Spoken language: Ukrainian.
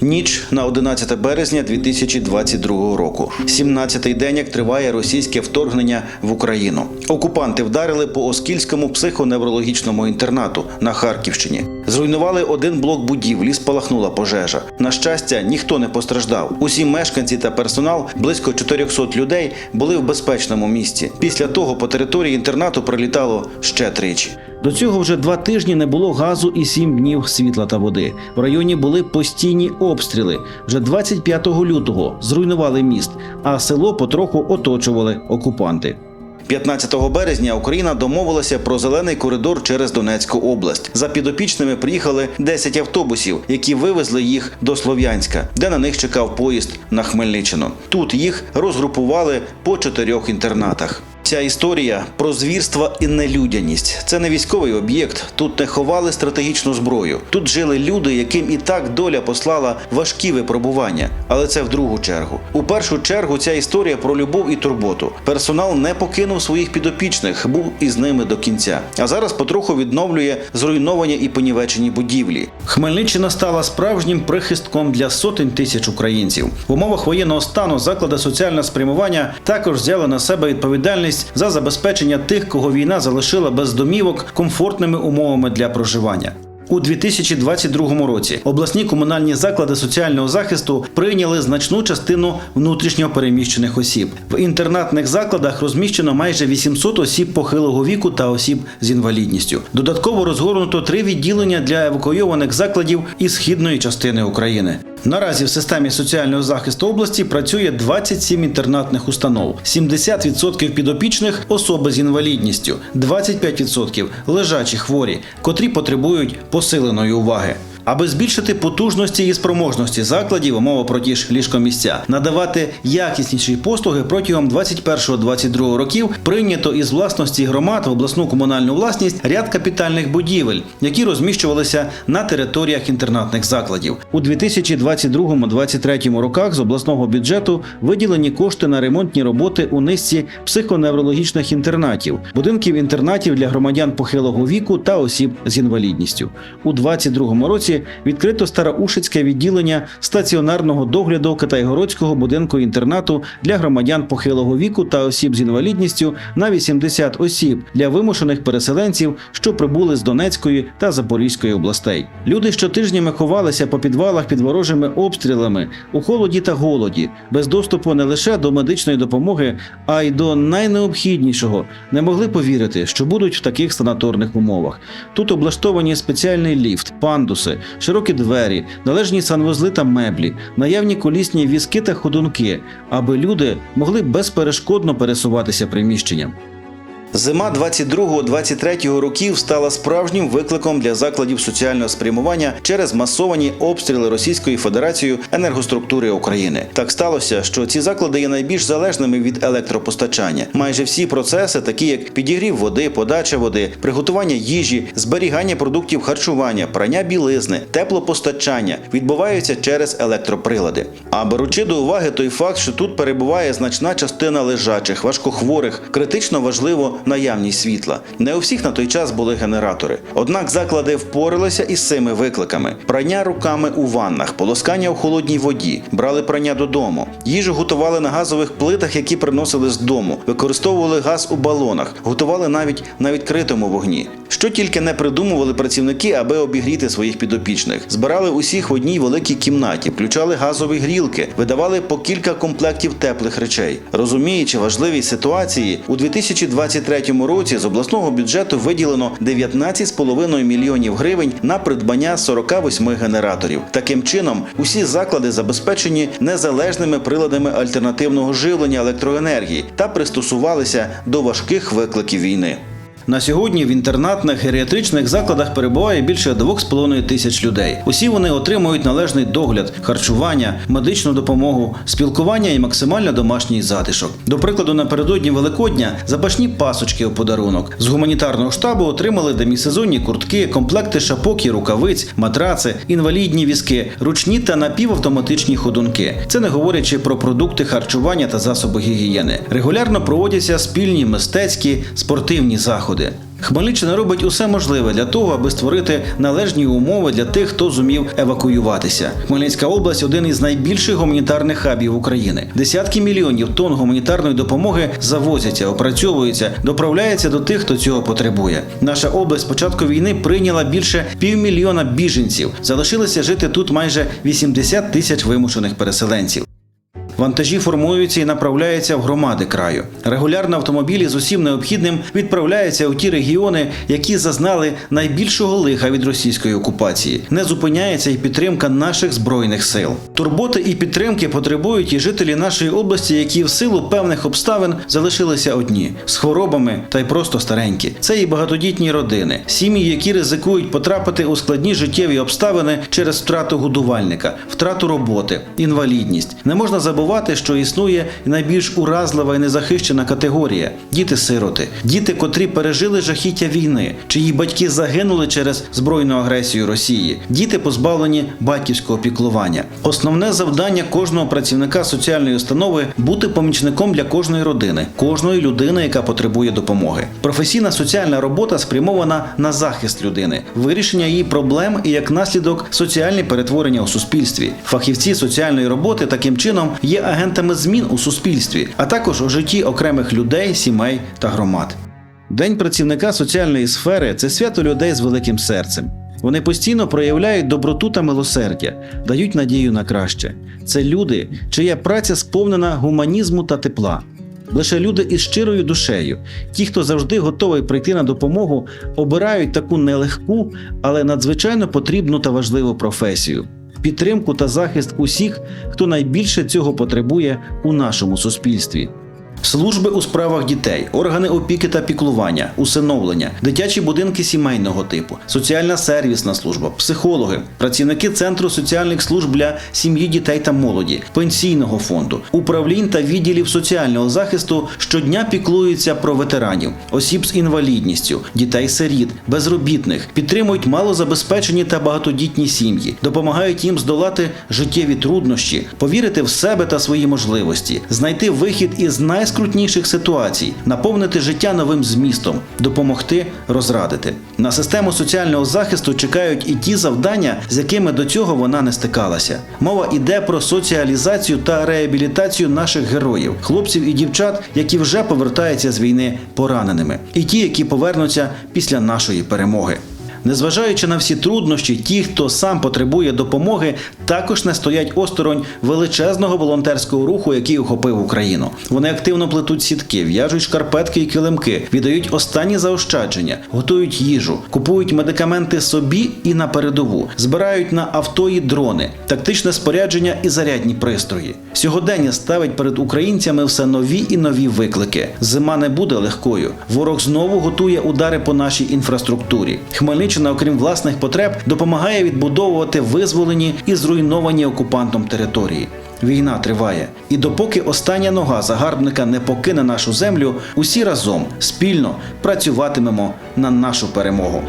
Ніч на 11 березня 2022 року. 17-й день, як триває російське вторгнення в Україну. Окупанти вдарили по Оскільському психоневрологічному інтернату на Харківщині. Зруйнували один блок будівлі, спалахнула пожежа. На щастя, ніхто не постраждав. Усі мешканці та персонал, близько 400 людей, були в безпечному місці. Після того по території інтернату прилітало ще тричі. До цього вже два тижні не було газу і сім днів світла та води. В районі були постійні обстріли. Вже 25 лютого зруйнували міст, а село потроху оточували окупанти. 15 березня Україна домовилася про зелений коридор через Донецьку область. За підопічними приїхали 10 автобусів, які вивезли їх до Слов'янська, де на них чекав поїзд на Хмельниччину. Тут їх розгрупували по чотирьох інтернатах. Ця історія про звірства і нелюдяність. Це не військовий об'єкт. Тут не ховали стратегічну зброю. Тут жили люди, яким і так доля послала важкі випробування. Але це в другу чергу. У першу чергу ця історія про любов і турботу. Персонал не покинув своїх підопічних, був із ними до кінця. А зараз потроху відновлює зруйновані і понівечені будівлі. Хмельниччина стала справжнім прихистком для сотень тисяч українців. В умовах воєнного стану заклади соціального спрямування також взяли на себе відповідальність за забезпечення тих, кого війна залишила без домівок комфортними умовами для проживання. У 2022 році обласні комунальні заклади соціального захисту прийняли значну частину внутрішньо переміщених осіб. В інтернатних закладах розміщено майже 800 осіб похилого віку та осіб з інвалідністю. Додатково розгорнуто три відділення для евакуйованих закладів із східної частини України. Наразі в системі соціального захисту області працює 27 інтернатних установ, 70% підопічних особи з інвалідністю, 25% лежачі хворі, котрі потребують посиленої уваги. Аби збільшити потужності і спроможності закладів, мова про ті ж ліжкомісця, надавати якісніші послуги протягом 21-22 років прийнято із власності громад в обласну комунальну власність ряд капітальних будівель, які розміщувалися на територіях інтернатних закладів. У 2022-2023 роках з обласного бюджету виділені кошти на ремонтні роботи у низці психоневрологічних інтернатів, будинків інтернатів для громадян похилого віку та осіб з інвалідністю. У 2022 році відкрито Староушицьке відділення стаціонарного догляду Китайгородського будинку інтернату для громадян похилого віку та осіб з інвалідністю на 80 осіб для вимушених переселенців, що прибули з Донецької та Запорізької областей. Люди щотижнями ховалися по підвалах під ворожими обстрілами у холоді та голоді, без доступу не лише до медичної допомоги, а й до найнеобхіднішого. Не могли повірити, що будуть в таких санаторних умовах. Тут облаштовані спеціальний ліфт, пандуси, широкі двері, належні санвузли та меблі, наявні колісні візки та ходунки, аби люди могли безперешкодно пересуватися приміщенням. Зима 22-23 років стала справжнім викликом для закладів соціального спрямування через масовані обстріли Російською Федерацією енергоструктури України. Так сталося, що ці заклади є найбільш залежними від електропостачання. Майже всі процеси, такі як підігрів води, подача води, приготування їжі, зберігання продуктів харчування, прання білизни, теплопостачання, відбуваються через електроприлади. А беручи до уваги той факт, що тут перебуває значна частина лежачих, важкохворих, критично важливо наявність світла. Не у всіх на той час були генератори. Однак заклади впоралися із цими викликами: прання руками у ваннах, полоскання у холодній воді, брали прання додому, їжу готували на газових плитах, які приносили з дому, використовували газ у балонах, готували навіть на відкритому вогні. Що тільки не придумували працівники, аби обігріти своїх підопічних, збирали усіх в одній великій кімнаті, включали газові грілки, видавали по кілька комплектів теплих речей. Розуміючи важливість ситуації, у 2023 році з обласного бюджету виділено 19,5 мільйонів гривень на придбання 48 генераторів. Таким чином, усі заклади забезпечені незалежними приладами альтернативного живлення електроенергії та пристосувалися до важких викликів війни. На сьогодні в інтернатних геріатричних закладах перебуває більше 2,5 тисяч людей. Усі вони отримують належний догляд, харчування, медичну допомогу, спілкування і максимально домашній затишок. До прикладу, напередодні Великодня запашні пасочки у подарунок. З гуманітарного штабу отримали демісезонні куртки, комплекти шапок і рукавиць, матраци, інвалідні візки, ручні та напівавтоматичні ходунки. Це не говорячи про продукти харчування та засоби гігієни. Регулярно проводяться спільні мистецькі спортивні заходи. Хмельниччина робить усе можливе для того, аби створити належні умови для тих, хто зумів евакуюватися. Хмельницька область один із найбільших гуманітарних хабів України. Десятки мільйонів тонн гуманітарної допомоги завозяться, опрацьовуються, доправляються до тих, хто цього потребує. Наша область з початку війни прийняла більше півмільйона біженців. Залишилися жити тут майже 80 тисяч вимушених переселенців. Вантажі формуються і направляються в громади краю. Регулярно автомобілі з усім необхідним відправляються у ті регіони, які зазнали найбільшого лиха від російської окупації. Не зупиняється і підтримка наших збройних сил. Турботи і підтримки потребують і жителі нашої області, які в силу певних обставин залишилися одні з хворобами та й просто старенькі. Це і багатодітні родини, сім'ї, які ризикують потрапити у складні життєві обставини через втрату годувальника, втрату роботи, інвалідність. Не можна забувати, що існує найбільш уразлива і незахищена категорія діти-сироти, діти, котрі пережили жахіття війни, чиї батьки загинули через збройну агресію Росії, діти позбавлені батьківського піклування. Основне завдання кожного працівника соціальної установи бути помічником для кожної родини, кожної людини, яка потребує допомоги. Професійна соціальна робота спрямована на захист людини, вирішення її проблем і як наслідок соціальні перетворення у суспільстві. Фахівці соціальної роботи таким чином є агентами змін у суспільстві, а також у житті окремих людей, сімей та громад. День працівника соціальної сфери це свято людей з великим серцем. Вони постійно проявляють доброту та милосердя, дають надію на краще. Це люди, чия праця сповнена гуманізму та тепла. Лише люди із щирою душею, ті, хто завжди готовий прийти на допомогу, обирають таку нелегку, але надзвичайно потрібну та важливу професію підтримку та захист усіх, хто найбільше цього потребує у нашому суспільстві. Служби у справах дітей, органи опіки та піклування, усиновлення, дитячі будинки сімейного типу, соціальна сервісна служба, психологи, працівники центру соціальних служб для сім'ї, дітей та молоді, пенсійного фонду, управлінь та відділів соціального захисту щодня піклуються про ветеранів, осіб з інвалідністю, дітей-сиріт, безробітних, підтримують малозабезпечені та багатодітні сім'ї, допомагають їм здолати життєві труднощі, повірити в себе та свої можливості, знайти вихід із найскрутніших ситуацій, наповнити життя новим змістом, допомогти розрадити. На систему соціального захисту чекають і ті завдання, з якими до цього вона не стикалася. Мова йде про соціалізацію та реабілітацію наших героїв, хлопців і дівчат, які вже повертаються з війни пораненими, і ті, які повернуться після нашої перемоги. Незважаючи на всі труднощі, ті, хто сам потребує допомоги, також не стоять осторонь величезного волонтерського руху, який охопив Україну. Вони активно плетуть сітки, в'яжуть шкарпетки і килимки, віддають останні заощадження, готують їжу, купують медикаменти собі і на передову, збирають на авто і дрони, тактичне спорядження і зарядні пристрої. Сьогодення ставить перед українцями все нові і нові виклики. Зима не буде легкою. Ворог знову готує удари по нашій інфраструктурі. Хмельниччина, окрім власних потреб, допомагає відбудовувати визволені і зруйновані окупантом території. Війна триває, і допоки остання нога загарбника не покине нашу землю, усі разом спільно працюватимемо на нашу перемогу.